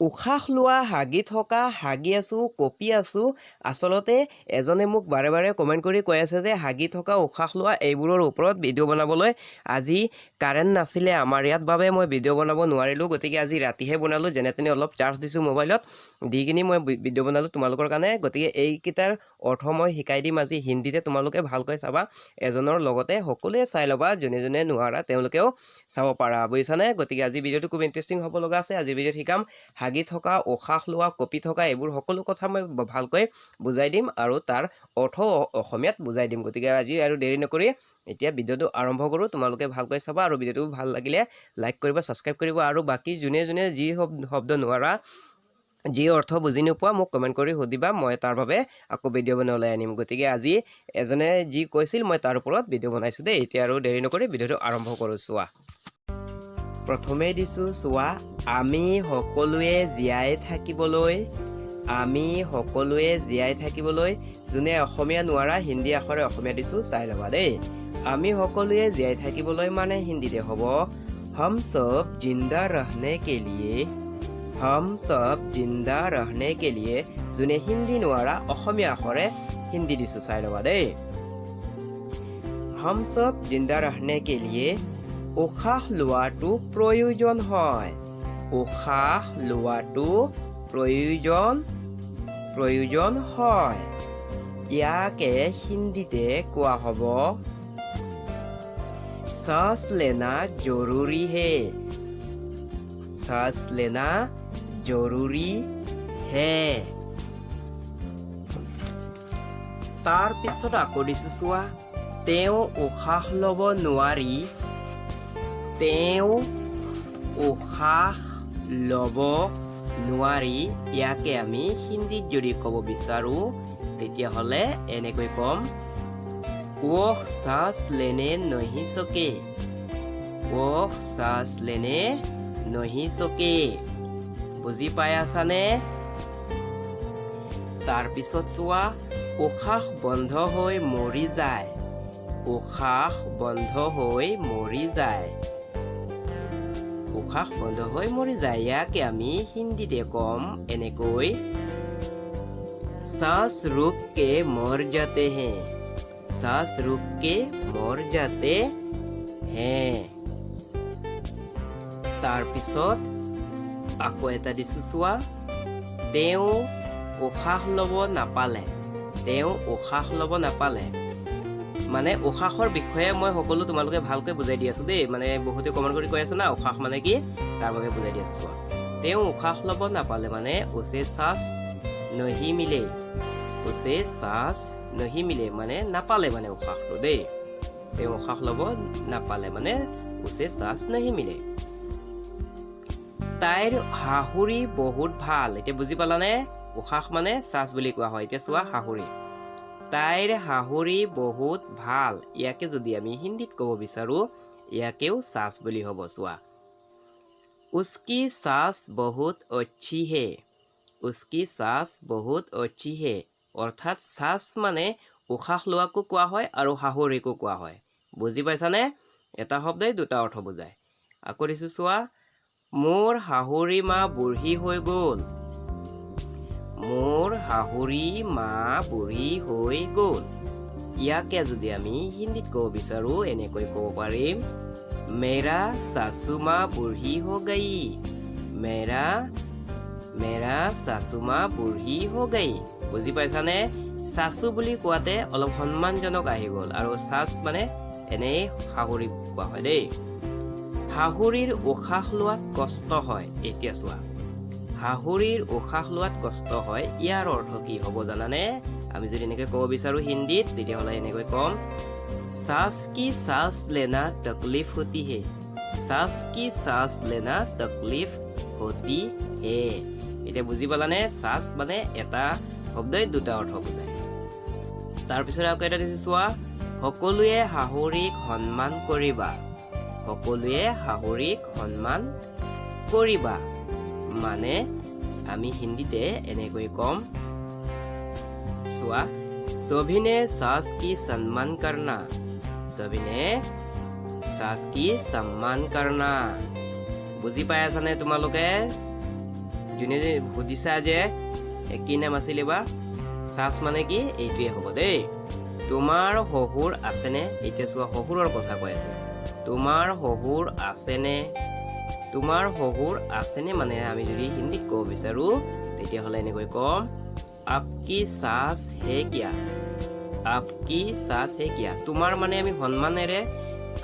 উশাহ লোৱা, হাগি থকা, হাগি আছোঁ, কঁপি আছোঁ, আচলতে এজনে মোক বাৰে বাৰে কমেণ্ট কৰি কৈ আছে যে, হাগি থকা, উশাহ লোৱা এইবোৰৰ ওপৰত ভিডিঅ' বনাবলৈ। আজি কাৰেণ্ট নাছিলে আমাৰ ইয়াত বাবে, মই ভিডিঅ' বনাব নোৱাৰিলোঁ, গতিকে আজি ৰাতিহে বনালোঁ, যেনে তেনে অলপ চাৰ্জ দিছোঁ মোবাইলত দি কিনি মই ভিডিঅ' বনালোঁ তোমালোকৰ কাৰণে, গতিকে এইকেইটাৰ অৰ্থ মই শিকাই দিম আজি হিন্দীতে, তোমালোকে ভালকৈ চাবা। এজনৰ লগতে সকলোৱে চাই ল'বা যোনে যোনে নোৱাৰা তেওঁলোকেও চাব পাৰা, বুজিছানে? গতিকে আজি ভিডিঅ'টো খুব ইণ্টাৰেষ্টিং হ'ব লগা আছে, আজি ভিডিঅ'ত শিকাম। হাগি থকা উশাহ লোৱা কঁপি থকা এইবোৰ সকলো কথা মই ভালকৈ বুজাই দিম আৰু তাৰ অৰ্থ অ- অসমীয়াত বুজাই দিম। গতিকে আজি আৰু দেৰি নকৰি এতিয়া ভিডিঅ'টো আৰম্ভ কৰোঁ। তোমালোকে ভালকৈ চাবা আৰু ভিডিঅ'টো ভাল লাগিলে লাইক কৰিবা ছাবস্ক্ৰাইব কৰিব আৰু বাকী যোনে যোনে যি শব- শব্দ নোৱাৰা যি অৰ্থ বুজি নোপোৱা মোক কমেণ্ট কৰি সুধিবা মই তাৰ বাবে আকৌ ভিডিঅ' বনাই ওলাই আনিম। গতিকে আজি এজনে যি কৈছিল মই তাৰ ওপৰত ভিডিঅ' বনাইছোঁ দেই। এতিয়া আৰু দেৰি নকৰি ভিডিঅ'টো আৰম্ভ কৰোঁ। চোৱা। প্ৰথমে দিছোঁ চোৱা আমি সকলোৱে জীয়াই থাকিবলৈ আমি সকলোৱে জীয়াই থাকিবলৈ যোনে অসমীয়া নোৱাৰা হিন্দী আখৰে অসমীয়া দিছোঁ চাই ল'বা দেই। আমি সকলোৱে জীয়াই থাকিবলৈ মানে হিন্দীতে হ'ব। হম চব জিন্দা ৰহনে কে লিয়ে হম চব জিন্দা ৰহনে কে লিয়ে যোনে হিন্দী নোৱাৰা অসমীয়া আখৰে হিন্দী দিছোঁ চাই ল'বা দেই। হম চব জিন্দা ৰহনে কে লিয়ে উশাহ লোৱাটো প্ৰয়োজন হয়। উশাহ লোৱাটো প্ৰয়োজন প্ৰয়োজন হয়। ইয়াকে হিন্দীতে কোৱা হ'ব, শ্বাস লেনা জৰুৰী হে শ্বাস লেনা জৰুৰী হে তাৰ পিছত আকৌ দিছোঁ চোৱা, তেওঁ উশাহ ল'ব নোৱাৰি তেওঁ উশাহ ল'ব নোৱাৰি। ইয়াকে আমি হিন্দীত যদি ক'ব বিচাৰোঁ তেতিয়াহ'লে এনেকৈ ক'ম ওহ শ্বাস লেনে নহি চকে। ওহ শ্বাস লেনে নহি চকে। বুজি পাই আছানে? তাৰপিছত চোৱা উশাহ বন্ধ হৈ মৰি যায়। উশাহ বন্ধ হৈ মৰি যায়। শ্বাস বন্ধ হৈ মৰি যায় ইয়াকে আমি হিন্দীতে কম এনেকৈ শ্বাস ৰূপ কে মৰ যাতে হে শ্বাস ৰূপ কে মৰ যাতে হে তাৰপিছত আকৌ এটা দিছো চোৱা তেওঁ উশাহ ল'ব নাপালে তেওঁ উশাহ ল'ব নাপালে মানে উশাহৰ বিষয়ে মই সকলো তোমালোকে ভালকৈ বুজাই দি আছোঁ দেই। মানে বহুতে কমেণ্ট কৰি কৈ আছে না উশাহ মানে কি? তাৰ বাবে বুজাই দি আছোঁ চোৱা। তেওঁ উশাহ ল'ব নাপালে মানে উচে চাচ নহি মিলে। উচে চাচ নহি মিলে মানে নাপালে মানে উশাহটো দেই। তেওঁ উশাহ ল'ব নাপালে মানে উচে চাচ নহি মিলে। তাইৰ শাহুৰি বহুত ভাল। এতিয়া বুজি পালানে? উশাহ মানে চাচ বুলি কোৱা হয়। এতিয়া চোৱা শাহুৰি তাইৰ শাহুৰি বহুত ভাল। ইয়াকে যদি আমি হিন্দীত ক'ব বিচাৰোঁ ইয়াকেও চাচ বুলি হ'ব চোৱা। উস্কি চাচ বহুত অচ্ছি হে উস্কি চাচ বহুত অচ্ছি হে অৰ্থাৎ চাচ মানে উশাহ লোৱাকো কোৱা হয় আৰু শাহুৰিকো কোৱা হয়। বুজি পাইছানে? এটা শব্দই দুটা অৰ্থ বুজায়। আকৌ দিছোঁ চোৱা মোৰ শাহুৰি মা বুঢ়ী হৈ গ'ল। মোৰ শাহুৰি মা বুঢ়ী হৈ গ'ল ইয়াকে যদি আমি হিন্দীত ক'ব বিচাৰোঁ এনেকৈ ক'ব পাৰিম মেৰা চাচু মা বুঢ়ী হৈ গই মেৰা মেৰা চাচু মা বুঢ়ী হৈ গই বুজি পাইছানে চাচু বুলি কোৱাতে অলপ সন্মানজনক আহি গ'ল আৰু চাচ মানে এনেই শাহুৰি কোৱা হয় দেই শাহুৰিৰ উশাহ লোৱাত কষ্ট হয় এতিয়া চোৱা হাঁহুৰিৰ উশাহ লোৱাত কষ্ট হয়, ইয়াৰ অৰ্থ কি হ'ব জানানে? আমি যদি এনেকৈ ক'ব বিচাৰোঁ হিন্দীত, তেতিয়াহ'লে এনেকৈ ক'ম, চাচ কি শ্বাস লেনা তকলিফ হতি হে? চাচ কি শ্বাস লেনা তকলিফ হতি হে? এতিয়া বুজি পালানে? চাচ মানে এটা শব্দই দুটা অৰ্থ বুজায়। তাৰপিছত আকৌ এটা দিছোঁ চোৱা, সকলোৱে শাহুৰিক সন্মান কৰিবা। সকলোৱে হাঁহৰিক সন্মান কৰিবা। মানে আমি হিন্দীতে এনেকৈ ক'ম। চোৱা সভিনে চাচ কি সন্মান কৰনা সভিনে চাচ কি সন্মান কৰনা বুজি পাই আছানে তোমালোকে? যোনে সুধিছা যে কি নাম আছিলে বা? চাচ মানে কি? এইটোৱে হ'ব দেই। তোমাৰ শহুৰ আছেনে? এতিয়া চোৱা, শহুৰৰ কথা কৈ আছোঁ। তোমাৰ শহুৰ আছেনে? তোমাৰ শহুৰ আছেনে মানে আমি যদি হিন্দীত ক'ব বিচাৰোঁ তেতিয়াহ'লে এনেকৈ ক'ম আপকি চাচ হে কিয়া? আপকি চাচ হে কিয়া? তোমাৰ মানে আমি সন্মানেৰে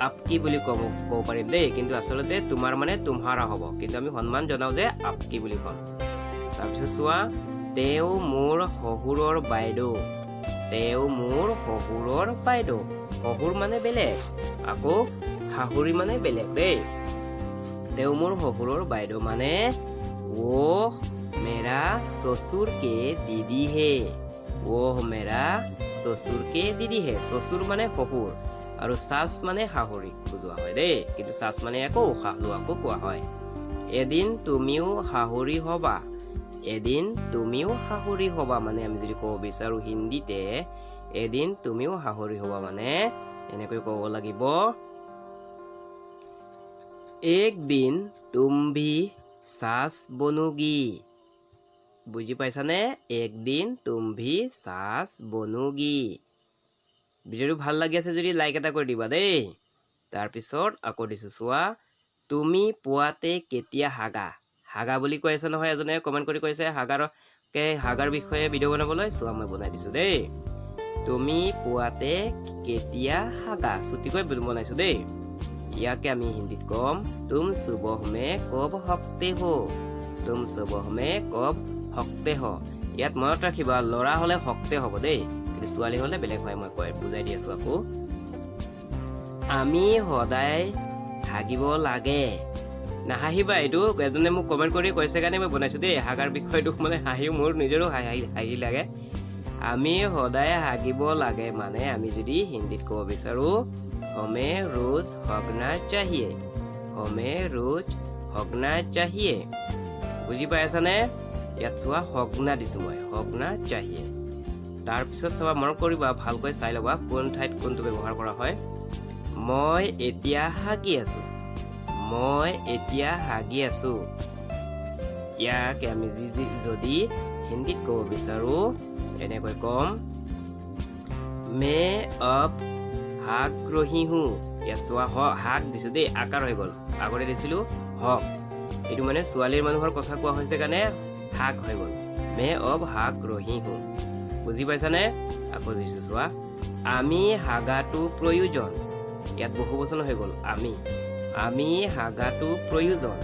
আপকি বুলি ক'ব ক'ব পাৰিম দেই কিন্তু আচলতে তোমাৰ মানে তোমাৰা হ'ব। কিন্তু আমি সন্মান জনাওঁ যে আপকি বুলি ক'ম। তাৰপিছত চোৱা তেওঁ মোৰ শহুৰৰ বাইদেউ। তেওঁ মোৰ শহুৰৰ বাইদেউ। শহুৰ মানে বেলেগ আকৌ শাহুৰি মানে বেলেগ দেই। তেওঁ মোৰ শহুৰৰ বাইদেউ মানে অ' মেৰা চচুৰ কে দিদি হে অ' মেৰা চচুৰ কে দিদি হে চচুৰ মানে শহুৰ আৰু চাচ মানে শাহুৰিক বুজোৱা হয় দেই কিন্তু চাচ মানে আকৌ উশাহ লোৱাকো কোৱা হয় এদিন তুমিও শাহুৰি হবা এদিন তুমিও শাহুৰি হবা মানে আমি যদি ক'ব বিচাৰোঁ হিন্দীতে এদিন তুমিও শাহুৰি হবা মানে এনেকৈ ক'ব লাগিব এক দিন তুম চাচ বনোগি। বুজি পাইছানে? একদিন তুম চাচ বনোগি। ভিডিঅ'টো ভালো লাগি আছে যদি লাইক এটা কৰি দিবা দেই। তাৰপিছত আকৌ দিছোঁ, চোৱা, তুমি পুৱাতে কেতিয়া হাগা? হাগা বুলি কৈ আছে নহয় এজনে কমেণ্ট কৰি কৈছে হাগাৰকে হাগাৰ বিষয়ে ভিডিঅ' বনাবলৈ? চোৱা, মই বনাই দিছোঁ দেই। তুমি পুৱাতে কেতিয়া হাগা? চুটিকৈ বনাইছোঁ দেই। ইয়াকে আমি হিন্দীত ক'ম তুম সুবহ মে কব হকতে হো তুম সুবহ মে কব হকতে হ ইয়াত মনত ৰাখিবা ল'ৰা হ'লে হকতে হ'ব দেই কিন্তু ছোৱালী হ'লে বেলেগ হয় মই কৈ বুজাই দি আছোঁ আকৌ। আমি সদায় হাগিব লাগে। নাহাঁহিবা এইটো এজনে মোক কমেণ্ট কৰি কৈছে কাৰণে মই বনাইছোঁ দেই হাগাৰ বিষয়টো মানে হাঁহি মোৰ নিজৰো হাঁহি হাঁহি লাগে। আমি সদায় হাগিব লাগে মানে আমি যদি হিন্দীত ক'ব বিচাৰোঁ হমে ৰোজ হগনা চাহিয়ে হমে ৰোজ হগনা চাহিয়ে বুজি পাই আছানে ইয়াত চোৱা হগনা দিছোঁ মই হগনা চাহিয়ে তাৰপিছত চাবা মনত কৰিবা ভালকৈ চাই ল'বা কোন ঠাইত কোনটো ব্যৱহাৰ কৰা হয় মই এতিয়া হাগি আছোঁ মই এতিয়া হাগি আছোঁ ইয়াকে আমি যদি যদি হিন্দীত ক'ব বিচাৰোঁ এনেকৈ ক'ম মে অব হাক ৰহি হো ইয়াত চোৱা হ হাক দিছোঁ দেই আকাৰ হৈ গ'ল। আগতে দিছিলোঁ হক এইটো মানে ছোৱালীৰ মানুহৰ কথা কোৱা হৈছে কাৰণে হাক হৈ গ'ল। মে অব হাক ৰহি হো বুজি পাইছানে? আকৌ দিছোঁ চোৱা আমি হাগাটো প্ৰয়োজন। ইয়াত বহু বচন হৈ গ'ল আমি। আমি হাগাটো প্ৰয়োজন।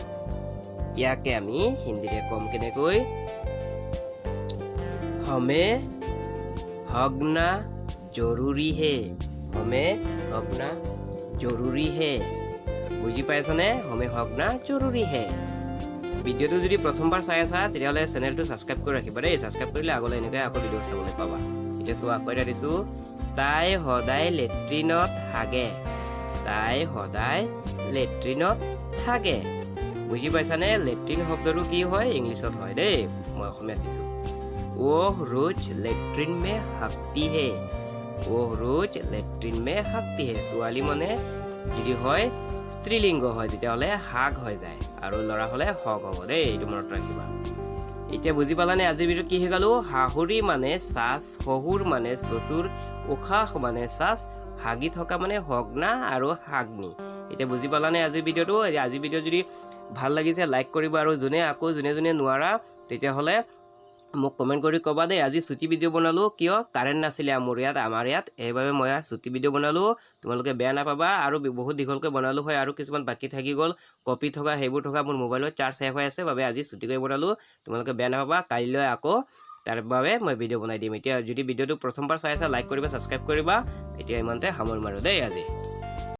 ইয়াকে আমি হিন্দীৰে ক'ম কেনেকৈ? হমে হগনা জৰুৰী হে হমে হগনা জৰুৰী হে বুজি পাইছানে হমে হগনা জৰুৰী হে ভিডিঅ'টো যদি প্ৰথমবাৰ চাই আছা তেতিয়াহ'লে চেনেলটো ছাবস্ক্ৰাইব কৰি ৰাখিবা দেই ছাবস্ক্ৰাইব কৰিলে আগলৈ এনেকৈ আকৌ ভিডিঅ' চাবলৈ পাবা এতিয়া চোৱা কৈ দিছোঁ তাই সদায় লেট্ৰিনত হাগে তাই সদায় লেট্ৰিনত হাগে বুজি পাইছানে লেট্ৰিন শব্দটো কি হয় ইংলিছত হয় দেই মই অসমীয়াত দিছোঁ ওহ ৰোজ লেট্ৰিন মে হাকতি হে ওহ ৰোজ লেট্ৰিন মে হাকতি হে ছোৱালী মানে যদি হয় স্ত্ৰীলিংগ হয় তেতিয়াহ'লে হাগ হৈ যায় আৰু ল'ৰা হ'লে হক হ'ব দেই এইটো মনত ৰাখিবা। এতিয়া বুজি পালানে আজিৰ ভিডিঅ'ত কি শিকালো শাহুৰি মানে চাচ, শহুৰ মানে চচুৰ উশাহ মানে চাচ, হাগি থকা মানে হগ্না আৰু হাগনি। এতিয়া বুজি পালানে আজিৰ ভিডিঅ'টো আজিৰ ভিডিঅ' যদি ভালো লাগিছে লাইক কৰিবা আৰু যোনে আকৌ যোনে যোনে নোৱাৰা তেতিয়াহ'লে মোক কমেণ্ট কৰি ক'বা দেই, আজি ছুটি ভিডিঅ' বনালোঁ, কিয়? কাৰেণ্ট নাছিলে মোৰ ইয়াত, আমাৰ ইয়াত। সেইবাবে মই ছুটি ভিডিঅ' বনালোঁ। তোমালোকে বেয়া নাপাবা আৰু বহুত দীঘলকৈ বনালোঁ হয় আৰু কিছুমান বাকী থাকি গ'ল। কপি থকা, সেইবোৰ থকা মোৰ মোবাইলত চাৰ্জ শেষ হৈ আছে, বাবে আজি ছুটিকৈ বনালোঁ। তোমালোকে বেয়া নাপাবা, কাইলৈ আকৌ তাৰ বাবে মই ভিডিঅ' বনাই দিম। এতিয়া যদি ভিডিঅ'টো প্ৰথমবাৰ চাই আছা লাইক কৰিবা ছাবস্ক্ৰাইব কৰিবা। এতিয়া ইমানতে সামৰিম আৰু দেই আজি।